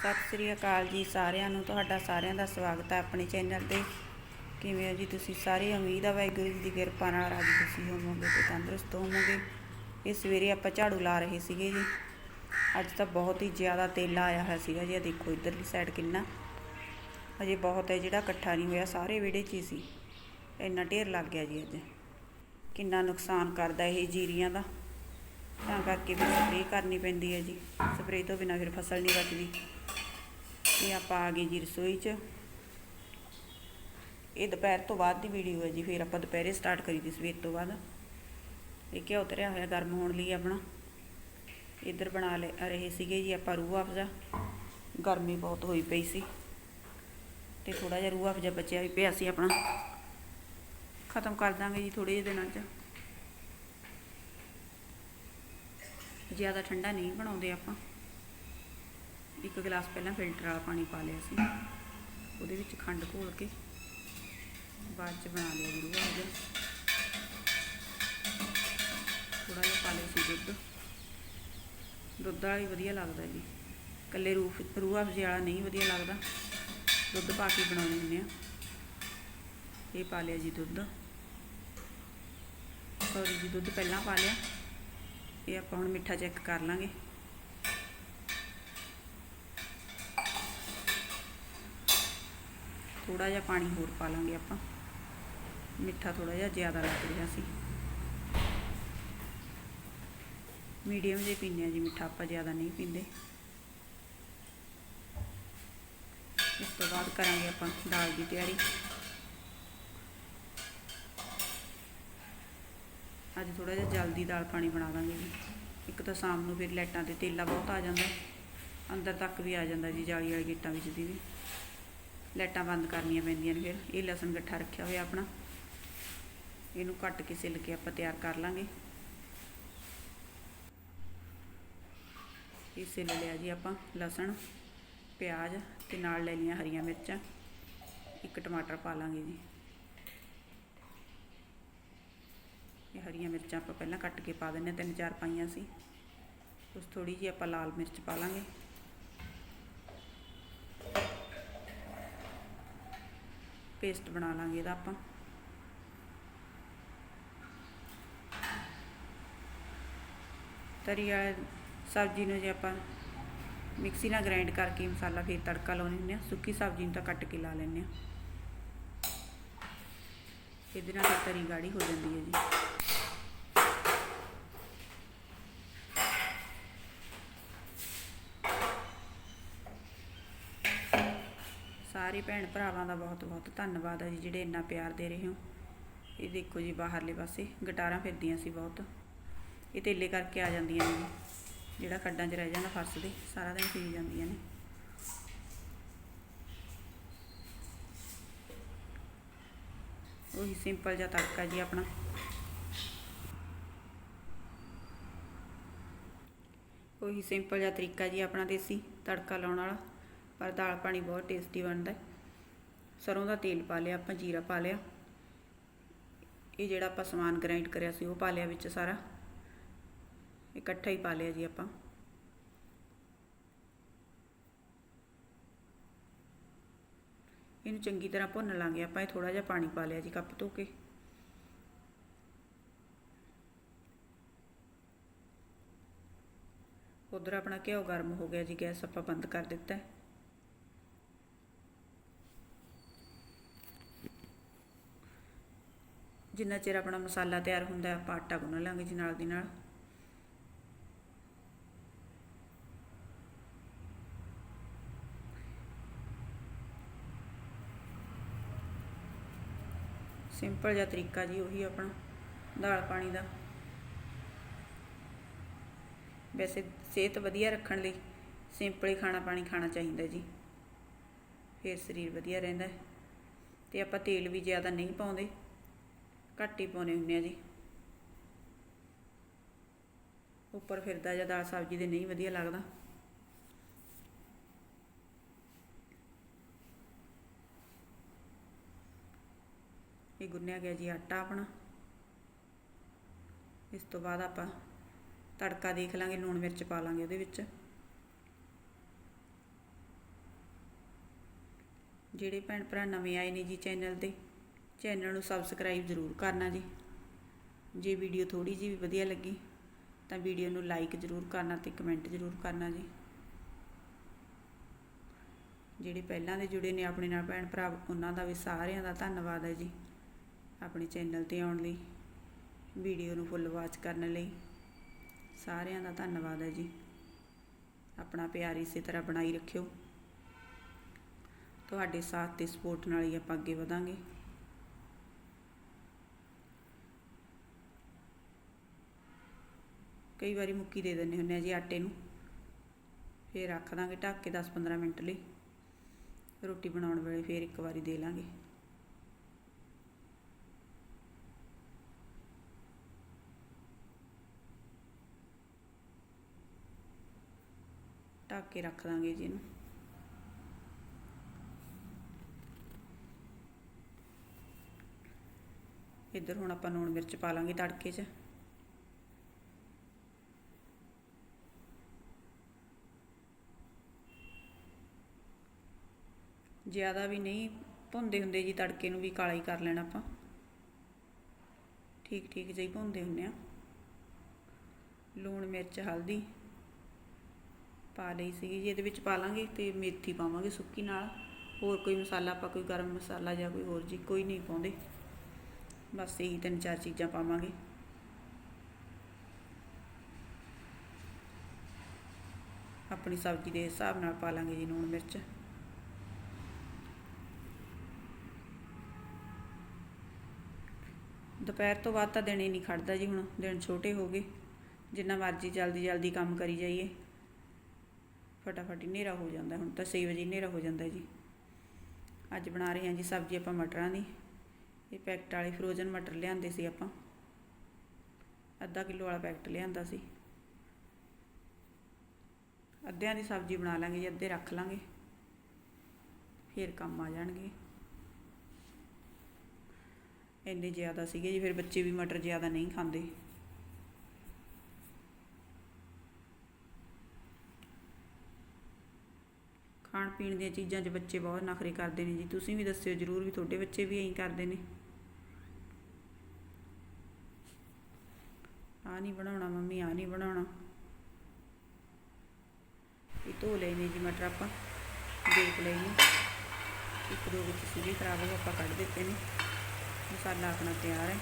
ਸਤਿ ਸ੍ਰੀ ਅਕਾਲ ਜੀ ਸਾਰਿਆਂ ਨੂੰ। ਤੁਹਾਡਾ ਸਾਰਿਆਂ ਦਾ ਸਵਾਗਤ ਹੈ ਆਪਣੇ ਚੈਨਲ ਤੇ। ਕਿਵੇਂ ਹੋ ਜੀ ਤੁਸੀਂ? ਸਾਰੇ ਉਮੀਦ ਆ ਵਾਹਿਗੁਰੂ ਜੀ ਦੀ ਕਿਰਪਾ ਨਾਲ ਅੱਜ ਤੁਸੀਂ ਹੋਵੋਗੇ ਤੇ ਤੰਦਰੁਸਤ ਹੋਵੋਗੇ। ਇਹ ਸਵੇਰੇ ਆਪਾਂ ਝਾੜੂ ਲਾ ਰਹੇ ਸੀਗੇ ਜੀ। ਅੱਜ ਤਾਂ ਬਹੁਤ ਹੀ ਜ਼ਿਆਦਾ ਤੇਲਾ ਆਇਆ ਹੋਇਆ ਸੀਗਾ ਜੀ। ਆ ਦੇਖੋ ਇਧਰਲੀ ਸਾਈਡ ਕਿੰਨਾ। ਅਜੇ ਬਹੁਤ ਹੈ ਜਿਹੜਾ ਇਕੱਠਾ ਨਹੀਂ ਹੋਇਆ, ਸਾਰੇ ਵਿਹੜੇ 'ਚ ਹੀ ਸੀ। ਇੰਨਾ ਢੇਰ ਲੱਗ ਗਿਆ ਜੀ ਅੱਜ। ਕਿੰਨਾ ਨੁਕਸਾਨ ਕਰਦਾ ਇਹ ਜੀਰੀਆਂ ਦਾ। ਤਾਂ ਕਰਕੇ ਵੀ ਸਪਰੇਅ ਕਰਨੀ ਪੈਂਦੀ ਹੈ ਜੀ। ਸਪਰੇਅ ਤੋਂ ਬਿਨਾਂ ਫਿਰ ਫਸਲ ਨਹੀਂ ਬਚਦੀ ਇਹ ਆਪਾਂ ਆ ਗਏ ਜੀ ਰਸੋਈ 'ਚ। ਇਹ ਦੁਪਹਿਰ ਤੋਂ ਬਾਅਦ ਦੀ ਵੀਡੀਓ ਹੈ ਜੀ, ਫਿਰ ਆਪਾਂ ਦੁਪਹਿਰੇ ਸਟਾਰਟ ਕਰੀ ਦੀ ਸਵੇਰ ਤੋਂ ਬਾਅਦ। ਇਹ ਘਿਓ ਉਤਰਿਆ ਹੋਇਆ ਗਰਮ ਹੋਣ ਲਈ ਆਪਣਾ। ਇੱਧਰ ਬਣਾ ਲੈ ਰਹੇ ਸੀਗੇ ਜੀ ਆਪਾਂ ਰੂਹ ਅਫਜ਼ਾ। ਗਰਮੀ ਬਹੁਤ ਹੋਈ ਪਈ ਸੀ। ਤੇ ਥੋੜਾ ਜਿਹਾ ਰੂਹ ਅਫਜ਼ਾ ਬਚਿਆ ਵੀ ਪਿਆ ਸੀ ਆਪਣਾ। ਖਤਮ ਕਰ ਦਾਂਗੇ ਜੀ ਥੋੜੇ ਜਿਹੇ ਦਿਨਾਂ 'ਚ। ਜ਼ਿਆਦਾ ਠੰਡਾ ਨਹੀਂ ਬਣਾਉਂਦੇ ਆਪਾਂ। ਇੱਕ ਗਲਾਸ ਪਹਿਲਾਂ ਫਿਲਟਰ ਵਾਲਾ ਪਾਣੀ ਪਾ ਲਿਆ ਸੀ। ਉਹਦੇ ਵਿੱਚ ਖੰਡ ਘੋਲ ਕੇ ਬਾਅਦ ਚ ਬਣਾ ਲਿਆ ਜੀ ਰੂਹ ਅਫਜ਼ਾ ਥੋੜਾ ਜਿਹਾ ਪਾ ਲਿਆ ਸੀ ਦੁੱਧ। ਦੁੱਧ ਵਾਲਾ ਹੀ ਵਧੀਆ ਲੱਗਦਾ ਜੀ। ਇਕੱਲੇ ਰੂਹ ਰੂਹ ਅਫਜ਼ੇ ਵਾਲਾ ਨਹੀਂ ਵਧੀਆ ਲੱਗਦਾ। ਦੁੱਧ ਪਾ ਕੇ ਬਣਾਉਂਦੇ ਹੁੰਦੇ ਆ। ਇਹ ਪਾ ਲਿਆ ਜੀ ਦੁੱਧ। ਸੌਰੀ ਜੀ, ਦੁੱਧ ਪਹਿਲਾਂ ਪਾ ਲਿਆ। ਇਹ ਆਪਾਂ ਹੁਣ ਮਿੱਠਾ ਚੈੱਕ ਕਰ ਲਾਂਗੇ। ਥੋੜਾ ਜਿਹਾ ਪਾਣੀ ਹੋਰ ਪਾ ਲਾਂਗੇ ਆਪਾਂ। ਮਿੱਠਾ ਥੋੜਾ ਜਿਹਾ ਜ਼ਿਆਦਾ ਲੱਗ ਰਿਹਾ ਸੀ। ਮੀਡੀਅਮ ਜੇ ਪੀਂਦੇ ਆ ਜੀ, ਮਿੱਠਾ ਆਪਾਂ ਜ਼ਿਆਦਾ ਨਹੀਂ ਪੀਂਦੇ। ਇਸ ਤੋਂ ਬਾਅਦ ਕਰਾਂਗੇ ਆਪਾਂ ਦਾਲ ਦੀ ਤਿਆਰੀ। ਅੱਜ ਥੋੜਾ ਜਿਹਾ ਜਲਦੀ ਦਾਲ ਪਾਣੀ ਬਣਾ ਦਾਂਗੇ ਜੀ। ਇੱਕ ਤਾਂ ਸ਼ਾਮ ਨੂੰ ਫਿਰ ਲਾਈਟਾਂ ਤੇ ਤੇਲਾ ਬਹੁਤ ਆ ਜਾਂਦਾ। ਅੰਦਰ ਤੱਕ ਵੀ ਆ ਜਾਂਦਾ ਜੀ, ਜਾਲੀ ਵਾਲੀ ਗੇਟਾਂ ਵਿੱਚ ਦੀ ਵੀ। ਲਾਈਟਾਂ ਬੰਦ ਕਰਨੀਆਂ ਪੈਂਦੀਆਂ ਨੇ ਫਿਰ। ਇਹ ਲਸਣ ਗੱਠਾ ਰੱਖਿਆ ਹੋਇਆ ਆਪਣਾ। ਇਹਨੂੰ ਕੱਟ ਕੇ ਸਿੱਲ ਕੇ ਆਪਾਂ ਤਿਆਰ ਕਰ ਲਾਂਗੇ। ਇਹ ਸਿੱਲ ਲਿਆ ਜੀ ਆਪਾਂ ਲਸਣ, ਪਿਆਜ਼ ਤੇ ਨਾਲ ਲੈ ਲਈਆਂ ਹਰੀਆਂ ਮਿਰਚਾਂ। ਇੱਕ ਟਮਾਟਰ ਪਾ ਲਾਂਗੇ ਜੀ। ਇਹ ਹਰੀਆਂ ਮਿਰਚਾਂ ਆਪਾਂ ਪਹਿਲਾਂ ਕੱਟ ਕੇ ਪਾ ਦਿੰਨੇ ਤਿੰਨ ਚਾਰ ਪਾਈਆਂ ਸੀ। ਉਸ ਥੋੜੀ ਜਿਹੀ ਆਪਾਂ ਲਾਲ ਮਿਰਚ ਪਾ ਲਾਂਗੇ। ਪੇਸਟ ਬਣਾ ਲਾਂਗੇ ਇਹਦਾ ਆਪਾਂ। ਤਰੀ ਵਾਲੇ ਸਬਜ਼ੀ ਨੂੰ ਜੇ ਆਪਾਂ ਮਿਕਸੀ ਨਾਲ ਗ੍ਰਾਈਂਡ ਕਰਕੇ ਮਸਾਲਾ ਫੇਰ ਤੜਕਾ ਲਾਉਣੇ ਹੁੰਦੇ ਆ, ਸੁੱਕੀ ਸਬਜ਼ੀ ਨੂੰ ਤਾਂ ਕੱਟ ਕੇ ਲਾ ਲੈਂਦੇ ਆ। ਇਹਦੇ ਨਾਲ ਤਰੀ ਗਾੜੀ ਹੋ ਜਾਂਦੀ ਹੈ ਜੀ। ਸਾਰੇ ਭੈਣ ਭਰਾਵਾਂ ਦਾ ਬਹੁਤ ਬਹੁਤ ਧੰਨਵਾਦ ਹੈ ਜੀ, ਜਿਹੜੇ ਇੰਨਾ ਪਿਆਰ ਦੇ ਰਹੇ ਹੋ। ਇਹ ਦੇਖੋ ਜੀ ਬਾਹਰਲੇ ਪਾਸੇ, ਗਟਾਰਾਂ ਫਿਰਦੀਆਂ ਸੀ ਬਹੁਤ। ਇਹ ਤੇਲੇ ਕਰਕੇ ਆ ਜਾਂਦੀਆਂ ਨੇ ਜੀ। ਜਿਹੜਾ ਖੱਡਾਂ 'ਚ ਰਹਿ ਜਾਂਦਾ, ਫਰਸ਼ ਦੇ ਸਾਰਾ ਦਿਨ ਪੀ ਜਾਂਦੀਆਂ ਨੇ। ਉਹੀ ਸਿੰਪਲ ਜਿਹਾ ਤੜਕਾ ਜੀ ਆਪਣਾ। ਉਹੀ ਸਿੰਪਲ ਜਿਹਾ ਤਰੀਕਾ ਜੀ ਆਪਣਾ ਦੇਸੀ ਤੜਕਾ ਲਾਉਣ ਵਾਲਾ। ਪਰ ਦਾਲ ਪਾਣੀ ਬਹੁਤ ਟੇਸਟੀ ਬਣਦਾ ਸਰੋਂ ਦਾ ਤੇਲ ਪਾ ਲਿਆ, ਆਪਾਂ ਜੀਰਾ ਪਾ ਲਿਆ। ਇਹ ਜਿਹੜਾ ਆਪਾਂ ਸਮਾਨ ਗ੍ਰਾਈਂਡ ਕਰਿਆ ਸੀ, ਉਹ ਪਾ ਲਿਆ ਵਿੱਚ ਸਾਰਾ। ਇਕੱਠਾ ਹੀ ਪਾ ਲਿਆ ਜੀ ਆਪਾਂ। ਇਹਨੂੰ ਚੰਗੀ ਤਰ੍ਹਾਂ ਭੁੰਨ ਲਾਂਗੇ ਆਪਾਂ, ਇਹ ਥੋੜਾ ਜਿਹਾ ਪਾਣੀ ਪਾ ਲਿਆ ਜੀ ਕੱਪ ਧੋ ਕੇ। ਉਧਰ ਆਪਣਾ ਘਿਓ ਗਰਮ ਹੋ ਗਿਆ ਜੀ, ਗੈਸ ਆਪਾਂ ਬੰਦ ਕਰ ਦਿੱਤਾ ਹੈ। ਜਿੰਨਾ ਚਿਰ ਆਪਣਾ ਮਸਾਲਾ ਤਿਆਰ ਹੁੰਦਾ ਆਪਾਂ ਆਟਾ ਗੁੰਨ ਲਾਂਗੇ ਜੀ ਨਾਲ ਦੀ ਨਾਲ। ਸਿੰਪਲ ਜਿਹਾ ਤਰੀਕਾ ਜੀ ਉਹੀ ਆਪਣਾ, ਦਾਲ ਪਾਣੀ ਦਾ। ਵੈਸੇ ਸਿਹਤ ਵਧੀਆ ਰੱਖਣ ਲਈ ਸਿੰਪਲ ਹੀ ਖਾਣਾ ਪਾਣੀ ਖਾਣਾ ਚਾਹੀਦਾ ਜੀ। ਫਿਰ ਸਰੀਰ ਵਧੀਆ ਰਹਿੰਦਾ ਹੈ। ਤੇ ਆਪਾਂ ਤੇਲ ਵੀ ਜ਼ਿਆਦਾ ਨਹੀਂ ਪਾਉਂਦੇ। ਘੱਟ ਹੀ ਪਾਉਨੇ ਹੁੰਦੇ ਆ ਜੀ। ਉੱਪਰ ਫਿਰਦਾ ਜਾਂ ਦਾਲ ਸਬਜ਼ੀ ਦੇ ਨਹੀਂ ਵਧੀਆ ਲੱਗਦਾ। ਇਹ ਗੁੰਨਿਆ ਗਿਆ ਜੀ ਆਟਾ ਆਪਣਾ। ਇਸ ਤੋਂ ਬਾਅਦ ਆਪਾਂ ਤੜਕਾ ਦੇਖ ਲਾਂਗੇ, ਲੂਣ ਮਿਰਚ ਪਾ ਲਾਂਗੇ ਉਹਦੇ ਵਿੱਚ। ਜਿਹੜੇ ਭੈਣ ਭਰਾ ਨਵੇਂ ਆਏ ਨੇ ਜੀ ਚੈਨਲ ਤੇ ਚੈਨਲ ਨੂੰ ਸਬਸਕ੍ਰਾਈਬ ਜ਼ਰੂਰ ਕਰਨਾ ਜੀ। ਜੇ ਵੀਡੀਓ ਥੋੜੀ ਜਿਹੀ ਵੀ ਵਧੀਆ ਲੱਗੀ, ਤਾਂ ਵੀਡੀਓ ਨੂੰ ਲਾਈਕ ਜ਼ਰੂਰ ਕਰਨਾ ਤੇ ਕਮੈਂਟ ਜ਼ਰੂਰ ਕਰਨਾ ਜੀ। ਜਿਹੜੇ ਪਹਿਲਾਂ ਦੇ ਜੁੜੇ ਨੇ ਆਪਣੇ ਨਾਲ ਭੈਣ ਭਰਾ, ਉਹਨਾਂ ਦਾ ਵੀ ਸਾਰਿਆਂ ਦਾ ਧੰਨਵਾਦ ਹੈ ਜੀ, ਆਪਣੇ ਚੈਨਲ ਤੇ ਆਉਣ ਲਈ, ਵੀਡੀਓ ਨੂੰ ਫੁੱਲ ਵਾਚ ਕਰਨ ਲਈ। ਸਾਰਿਆਂ ਦਾ ਧੰਨਵਾਦ ਹੈ ਜੀ। ਆਪਣਾ ਪਿਆਰ ਇਸੇ ਤਰ੍ਹਾਂ ਬਣਾਈ ਰੱਖਿਓ। ਤੁਹਾਡੇ ਸਾਥ ਤੇ ਸਪੋਰਟ ਨਾਲ ਹੀ ਆਪਾਂ ਅੱਗੇ ਵਧਾਂਗੇ। ਕਈ ਵਾਰੀ ਮੁੱਕੀ ਦੇ ਦਿੰਦੇ ਹੁੰਦੇ ਆ ਜੀ ਆਟੇ ਨੂੰ। ਫਿਰ ਰੱਖ ਦਾਂਗੇ ਢੱਕ ਕੇ 10-15 ਮਿੰਟ ਲਈ। ਰੋਟੀ ਬਣਾਉਣ ਵੇਲੇ ਫਿਰ ਇੱਕ ਵਾਰੀ ਦੇ ਲਾਂਗੇ। ਢੱਕ ਕੇ ਰੱਖ ਦਾਂਗੇ ਜੀ ਇਹਨੂੰ। ਇੱਧਰ ਹੁਣ ਆਪਾਂ ਲੂਣ ਮਿਰਚ ਪਾ ਲਾਂਗੇ ਤੜਕੇ 'ਚ। ਜ਼ਿਆਦਾ ਵੀ ਨਹੀਂ ਭੁੰਦੇ ਹੁੰਦੇ ਜੀ, ਤੜਕੇ ਨੂੰ ਵੀ ਕਾਲਾ ਹੀ ਕਰ ਲੈਣਾ ਆਪਾਂ। ਠੀਕ ਠੀਕ ਜਿਹੀ ਭੁੰਦੇ ਹੁੰਦੇ ਆ। ਲੂਣ ਮਿਰਚ, ਹਲਦੀ ਪਾ ਲਈ ਸੀਗੀ ਜੀ, ਇਹਦੇ ਵਿੱਚ ਪਾ ਲਾਂਗੇ ਤੇ ਮੇਥੀ ਪਾਵਾਂਗੇ ਸੁੱਕੀ ਨਾਲ। ਹੋਰ ਕੋਈ ਮਸਾਲਾ, ਆਪਾਂ ਕੋਈ ਗਰਮ ਮਸਾਲਾ ਜਾਂ ਕੋਈ ਹੋਰ ਜੀ, ਕੋਈ ਨਹੀਂ ਪਾਉਂਦੇ। ਬਸ ਇਹੀ ਤਿੰਨ ਚਾਰ ਚੀਜ਼ਾਂ ਪਾਵਾਂਗੇ। ਆਪਣੀ ਸਬਜ਼ੀ ਦੇ ਹਿਸਾਬ ਨਾਲ ਪਾ ਲਾਂਗੇ ਜੀ ਲੂਣ ਮਿਰਚ। ਦੁਪਹਿਰ ਤੋਂ ਬਾਅਦ ਤਾਂ ਦਿਨ ਹੀ ਨਹੀਂ ਖੜਦਾ ਜੀ ਹੁਣ, ਦਿਨ ਛੋਟੇ ਹੋ ਗਏ। ਜਿੰਨਾ ਮਰਜ਼ੀ ਜਲਦੀ ਜਲਦੀ ਕੰਮ ਕਰੀ ਜਾਈਏ। ਫਟਾਫਟ ਹਨੇਰਾ ਹੋ ਜਾਂਦਾ, ਹੁਣ ਤਾਂ 6 ਵਜੇ ਹਨੇਰਾ ਹੋ ਜਾਂਦਾ ਜੀ। ਅੱਜ ਬਣਾ ਰਹੇ ਹਾਂ ਜੀ ਸਬਜ਼ੀ ਆਪਾਂ ਮਟਰਾਂ ਦੀ। ਇਹ ਪੈਕਟ ਵਾਲੇ ਫਰੋਜ਼ਨ ਮਟਰ ਲਿਆਂਦੇ ਸੀ ਆਪਾਂ। ਅੱਧਾ ਕਿਲੋ ਵਾਲਾ ਪੈਕਟ ਲਿਆਂਦਾ ਸੀ। ਅੱਧਿਆਂ ਦੀ ਸਬਜ਼ੀ ਬਣਾ ਲਾਂਗੇ ਜੀ, ਅੱਧੇ ਰੱਖ ਲਾਂਗੇ। ਫਿਰ ਕੰਮ ਆ ਜਾਣਗੇ। ਇੰਨੇ ਜ਼ਿਆਦਾ ਸੀਗੇ ਜੀ, ਫਿਰ ਬੱਚੇ ਵੀ ਮਟਰ ਜ਼ਿਆਦਾ ਨਹੀਂ ਖਾਂਦੇ। ਖਾਣ ਪੀਣ ਦੀਆਂ ਚੀਜ਼ਾਂ 'ਚ ਬੱਚੇ ਬਹੁਤ ਨਖਰੇ ਕਰਦੇ ਨੇ ਜੀ। ਤੁਸੀਂ ਵੀ ਦੱਸਿਓ ਜਰੂਰ ਵੀ ਤੁਹਾਡੇ ਬੱਚੇ ਵੀ ਐਂ ਕਰਦੇ ਨੇ। ਆ ਨਹੀਂ ਬਣਾਉਣਾ ਮੰਮੀ ਆ ਨਹੀਂ ਬਣਾਉਣਾ। ਇਹ ਧੋ ਲਏ ਨੇ ਜੀ ਮਟਰ ਆਪਾਂ, ਦੇਖ ਲਏ ਨੇ। ਇੱਕ ਦੋ ਵਿੱਚ ਸੀਗੇ ਖਰਾਬ ਹੋ ਆਪਾਂ ਕੱਢ ਦਿੱਤੇ ਨੇ। ਮਸਾਲਾ ਆਪਣਾ ਤਿਆਰ ਹੈ।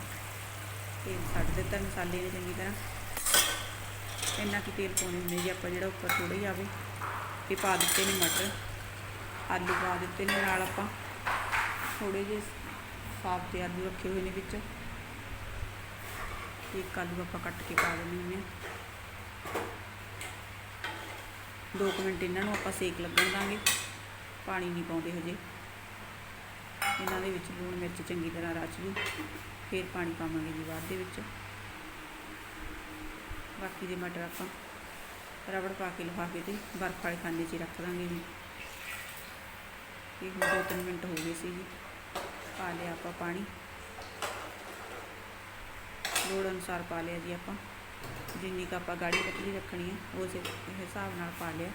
ਤੇਲ ਛੱਡ ਦਿੱਤਾ ਮਸਾਲੇ ਨੇ ਚੰਗੀ ਤਰ੍ਹਾਂ। ਇੰਨਾ ਕੀ ਤੇਲ ਪਾਉਣੇ ਹੁੰਦੇ ਜੀ ਆਪਾਂ ਜਿਹੜਾ ਉੱਪਰ ਥੋੜਾ ਹੀ ਆਵੇ। ਇਹ ਪਾ ਦਿੱਤੇ ਨੇ ਮਟਰ। ਆਲੂ ਪਾ ਦਿੱਤੇ ਨੇ ਨਾਲ ਆਪਾਂ। ਥੋੜੇ ਜਿਹੇ ਸਾਫ਼ ਤੇ ਆਲੂ ਰੱਖੇ ਹੋਏ ਨੇ ਵਿੱਚ। ਇੱਕ ਆਲੂ ਆਪਾਂ ਕੱਟ ਕੇ ਪਾ ਦਿੰਦੇ ਹੁੰਦੇ ਹਾਂ। ਦੋ ਕੁ ਮਿੰਟ ਇਹਨਾਂ ਨੂੰ ਆਪਾਂ ਸੇਕ ਲੱਗਣ ਦਾਂਗੇ। ਪਾਣੀ ਨਹੀਂ ਪਾਉਂਦੇ ਹਜੇ। ਇਹਨਾਂ ਦੇ ਵਿੱਚ ਲੂਣ, ਮਿਰਚ ਚੰਗੀ ਤਰ੍ਹਾਂ ਰਚ ਜੂ ਫਿਰ ਪਾਣੀ ਪਾਵਾਂਗੇ ਜੀ ਬਾਅਦ ਦੇ ਵਿੱਚ। ਬਾਕੀ ਦੇ ਮਟਰ ਆਪਾਂ ਰਬੜ ਪਾ ਕੇ ਲਿਫਾਫੇ ਤੇ ਬਰਫ ਵਾਲੇ ਖਾਨੇ 'ਚ ਹੀ ਰੱਖ ਦਾਂਗੇ ਜੀ। ਇਹ ਦੋ ਤਿੰਨ ਮਿੰਟ ਹੋ ਗਏ ਸੀ ਜੀ। ਪਾ ਲਿਆ ਆਪਾਂ ਪਾਣੀ। ਲੋੜ ਅਨੁਸਾਰ ਪਾ ਲਿਆ ਜੀ ਆਪਾਂ। ਜਿੰਨੀ ਕੁ ਆਪਾਂ ਗਾੜੀ ਪਤਲੀ ਰੱਖਣੀ ਹੈ ਉਸ ਹਿਸਾਬ ਨਾਲ ਪਾ ਲਿਆ।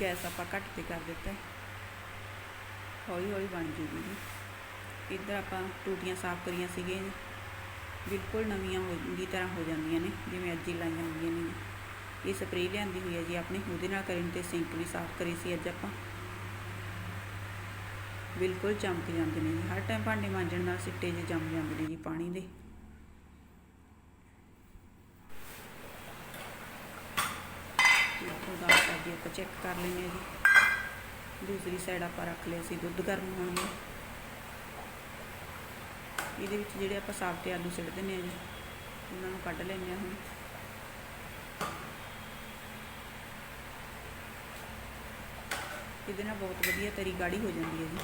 ਗੈਸ ਆਪਾਂ ਘੱਟ ਤੇ ਕਰ ਦਿੱਤਾ ਹੌਲੀ ਹੌਲੀ ਬਣ ਜੂਗੀ ਜੀ। ਇੱਧਰ ਆਪਾਂ ਟੂਟੀਆਂ ਸਾਫ਼ ਕਰੀਆਂ ਸੀਗੀਆਂ ਬਿਲਕੁਲ ਨਵੀਆਂ ਹੋ ਦੀ ਤਰ੍ਹਾਂ ਹੋ ਜਾਂਦੀਆਂ ਨੇ, ਜਿਵੇਂ ਅੱਜ ਹੀ ਲਾਈਆਂ ਹੁੰਦੀਆਂ ਨੇ। ਇਹ ਸਪਰੇਅ ਲਿਆਂਦੀ ਹੋਈ ਹੈ ਜੀ ਆਪਣੀ ਉਹਦੇ ਨਾਲ ਕਰਨ ਤੇ ਸਿੰਕ ਵੀ ਸਾਫ਼ ਕਰੀ ਸੀ ਅੱਜ ਆਪਾਂ। ਬਿਲਕੁਲ ਚਮਕ ਜਾਂਦੇ ਨੇ ਜੀ। ਹਰ ਟਾਈਮ ਭਾਂਡੇ ਮਾਂਜਣ ਨਾਲ ਸਿੱਟੇ ਜਿਹੇ ਜੰਮ ਜਾਂਦੇ ਨੇ ਜੀ ਪਾਣੀ ਦੇ। ਦੇਖੋ ਆਪਾਂ ਚੈੱਕ ਕਰ ਲੈਂਦੇ ਹਾਂ ਜੀ। ਦੂਸਰੀ ਸਾਈਡ ਆਪਾਂ ਰੱਖ ਲਿਆ ਸੀ ਦੁੱਧ ਗਰਮ ਹੋਣ ਲਈ ਇਹਦੇ ਵਿੱਚ ਜਿਹੜੇ ਆਪਾਂ ਸਾਬਤੇ ਆਲੂ ਸਿੱਟ ਦਿੰਦੇ ਆ ਜੀ, ਉਹਨਾਂ ਨੂੰ ਕੱਢ ਲੈਂਦੇ ਹਾਂ ਹੁਣ। ਇਹਦੇ ਨਾਲ ਬਹੁਤ ਵਧੀਆ ਤਰੀ ਗਾੜੀ ਹੋ ਜਾਂਦੀ ਹੈ ਜੀ।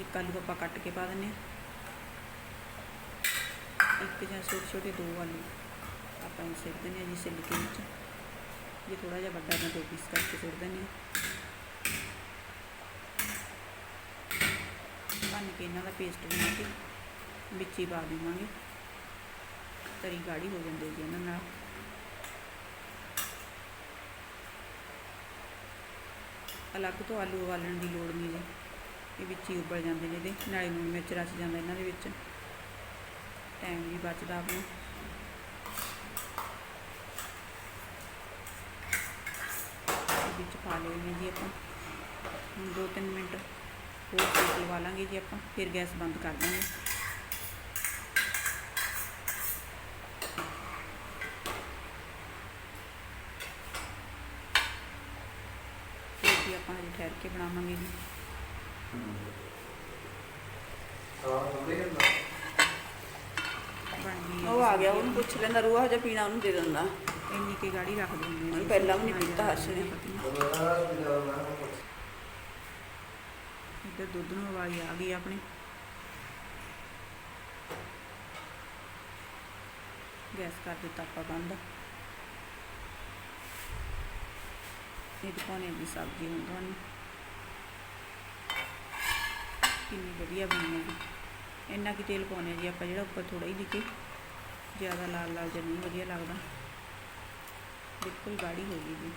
ਇੱਕ ਆਲੂ ਆਪਾਂ ਕੱਟ ਕੇ ਪਾ ਦਿੰਦੇ ਆ ਇੱਕ ਜਾਂ ਛੋਟੇ ਛੋਟੇ ਦੋ ਆਲੂ ਆਪਾਂ ਇਹਨੂੰ ਸਿੱਟ ਦਿੰਦੇ ਆ ਜੀ ਸਿਲਕੇ ਵਿੱਚ। ਜੇ ਥੋੜਾ ਜਿਹਾ ਵੱਡਾ ਮੈਂ ਦੋ ਪੀਸ ਕਰਕੇ ਸਿੱਟ ਦਿੰਦੇ ਆ ਭੰਨ ਕੇ ਇਹਨਾਂ ਦਾ ਪੇਸਟ ਬਣਾ ਕੇ ਵਿੱਚ ਹੀ ਪਾ ਦੇਵਾਂਗੇ। ਤਰੀ ਗਾੜੀ ਹੋ ਜਾਂਦੀ ਜੀ ਇਹਨਾਂ ਨਾਲ। ਅਲੱਗ ਤੋਂ ਆਲੂ ਉਬਾਲਣ ਦੀ ਲੋੜ ਨਹੀਂ ਜੀ। ਇਹ ਵਿੱਚ ਹੀ ਉਬਲ ਜਾਂਦੇ ਨੇ ਇਹਦੇ। ਨਾਲੇ ਨੂਣ ਮਿਰਚ ਰਚ ਜਾਂਦਾ ਇਹਨਾਂ ਦੇ ਵਿੱਚ। ਟਾਈਮ ਵੀ ਬਚਦਾ ਆਪਣਾ ਇਹ ਵਿੱਚ ਪਾ ਲਏ ਨੇ ਜੀ ਆਪਾਂ ਹੁਣ 2-3 ਮਿੰਟ ਹੋਰ ਸੀਟੀ ਲਵਾ ਲਾਂਗੇ ਜੀ ਆਪਾਂ ਫਿਰ ਗੈਸ ਬੰਦ ਕਰ ਦਾਂਗੇ ਫਿਰ ਵੀ ਆਪਾਂ ਹਜੇ ਠਹਿਰ ਕੇ ਬਣਾਵਾਂਗੇ ਜੀ ਬਣ ਗਈ ਹੈ ਉਹ ਆ ਗਿਆ ਉਹਨੂੰ ਪੁੱਛ ਲੈਂਦਾ ਰੂਹਾ ਜਿਹਾ ਪੀਣਾ ਉਹਨੂੰ ਦੇ ਦਿੰਦਾ। ਇੰਨੀ ਕੀ ਗਾੜੀ ਰੱਖ ਦਿੰਦੇ ਨੇ। ਹੁਣ ਜੀ, ਪਹਿਲਾਂ ਵੀ ਨਹੀਂ ਪੀਤਾ ਹਰਸ਼ ਨੇ। ਇੱਧਰ ਦੁੱਧ ਨੂੰ ਉਬਾਲੀ ਆ ਗਈ ਆਪਣੇ। ਗੈਸ ਕਰ ਦਿੱਤਾ ਆਪਾਂ ਬੰਦ। ਇਹ ਦਿਖਾਉਣੇ ਦੀ ਸਬਜ਼ੀ ਹੁਣ ਤੁਹਾਨੂੰ ਕਿੰਨੀ ਵਧੀਆ ਬਣੀ ਹੈ ਇੰਨਾ ਕੀ ਤੇਲ ਪਾਉਂਦੇ ਹਾਂ ਜੀ ਆਪਾਂ ਜਿਹੜਾ ਉੱਪਰ ਥੋੜਾ ਹੀ ਦਿਖੇ ਜ਼ਿਆਦਾ ਲਾਲ ਲਾਲ ਜਿਹਾ ਨਹੀਂ ਵਧੀਆ ਲੱਗਦਾ। ਬਿਲਕੁਲ ਗਾੜੀ ਹੋ ਗਈ ਜੀ।